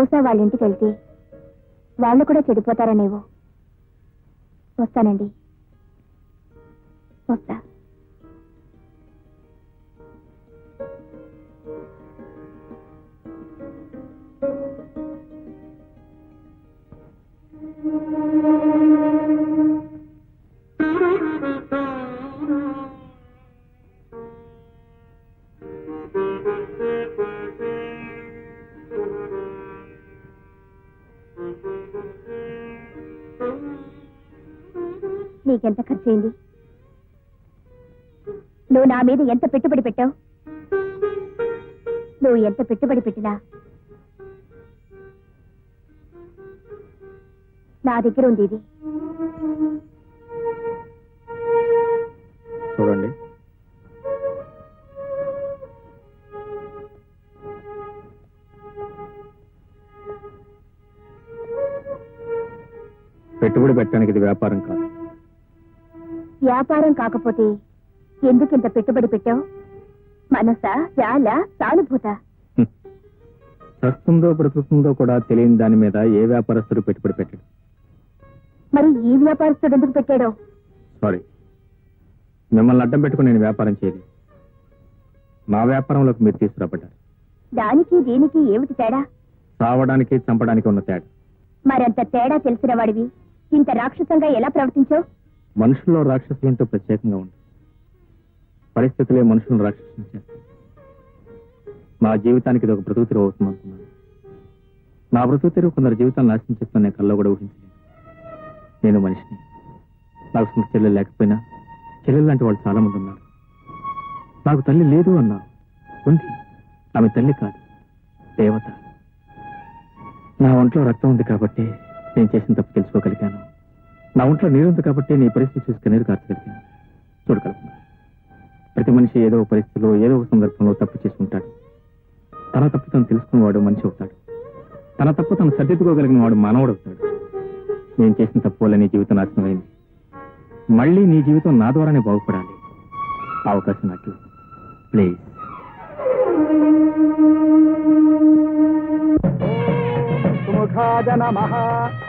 బహుశా వాళ్ళ ఇంటికి వెళ్తే వాళ్ళు కూడా చెడిపోతారనేవో. వస్తానండి. వస్తా. నీకెంత ఖర్చయింది? నువ్వు నా మీద ఎంత పెట్టుబడి పెట్టావు? నువ్వు ఎంత పెట్టుబడి పెట్టినా? నా దగ్గర ఉంది ఇది. చూడండి. పెట్టుబడి పెట్టడానికి ఇది వ్యాపారం కాదు. వ్యాపారం కాకపోతే ఎందుకు ఇంత పెట్టుబడి పెట్టావు? మనసా చాలా సానుభూత? హ్మ్. చస్తుందో బ్రతుకుతుందో కూడా తెలియని దాని మీద ఏ వ్యాపారస్తుడు పెట్టుబడి పెట్టాడు. మరి ఈ వ్యాపారస్తుడు ఎందుకు పెట్టాడో? సారీ మిమ్మల్ని అడ్డం పెట్టుకుని నేను వ్యాపారం చేయలేదు నా వ్యాపారంలోకి మీరు తీసుకురాబడ్డారు. దానికి దీనికి ఏమిటి తేడా? సావడానికి చంపడానికి ఉన్న తేడా. మరంత తేడా తెలిసిన వాడివి. ఇంత రాక్షసంగా ఎలా ప్రవర్తించావు? మనుషుల్లో రాక్షసులంటూ ప్రత్యేకంగా ఉంది పరిస్థితులే మనుషులను రాక్షసులు చేస్తాయి. నా జీవితానికి ఇది ఒక బ్రతుకు తెరువు అవుతుంది అనుకున్నాను నా బ్రతుకు తెరువు కొందరు జీవితాలు నాశనం చేస్తాను నేను కల్లో కూడా ఊహించలేదు. నేను మనిషిని. నాకు సొంత చెల్లెలు లేకపోయినా చెల్లెలు లాంటి వాళ్ళు చాలా మంది ఉన్నారు. నాకు తల్లి లేదు అన్నా ఉంది. ఆమె తల్లి కాదు దేవత. నా ఒంట్లో రక్తం ఉంది కాబట్టి నేను చేసిన తప్పు తెలుసుకోగలిగాను. నా ఒంట్లో నీరుంది కాబట్టి నీ పరిస్థితి చూసి కన్నీరు కార్చగలిగాను. చూడగలుగుతున్నా ప్రతి మనిషి ఏదో పరిస్థితిలో ఏదో ఒక సందర్భంలో తప్పు చేసి ఉంటాడు. తన తప్పు తను తెలుసుకున్నవాడు మనిషి అవుతాడు. తన తప్పు తను సర్దిద్దుకోగలిగిన వాడు మానవుడు అవుతాడు. నేను చేసిన తప్పు వల్ల నీ జీవితం నాశనమైంది. మళ్ళీ నీ జీవితం నా ద్వారానే బాగుపడాలి. అవకాశం నాకు ప్లీజ్ సుముఖాయ నమః.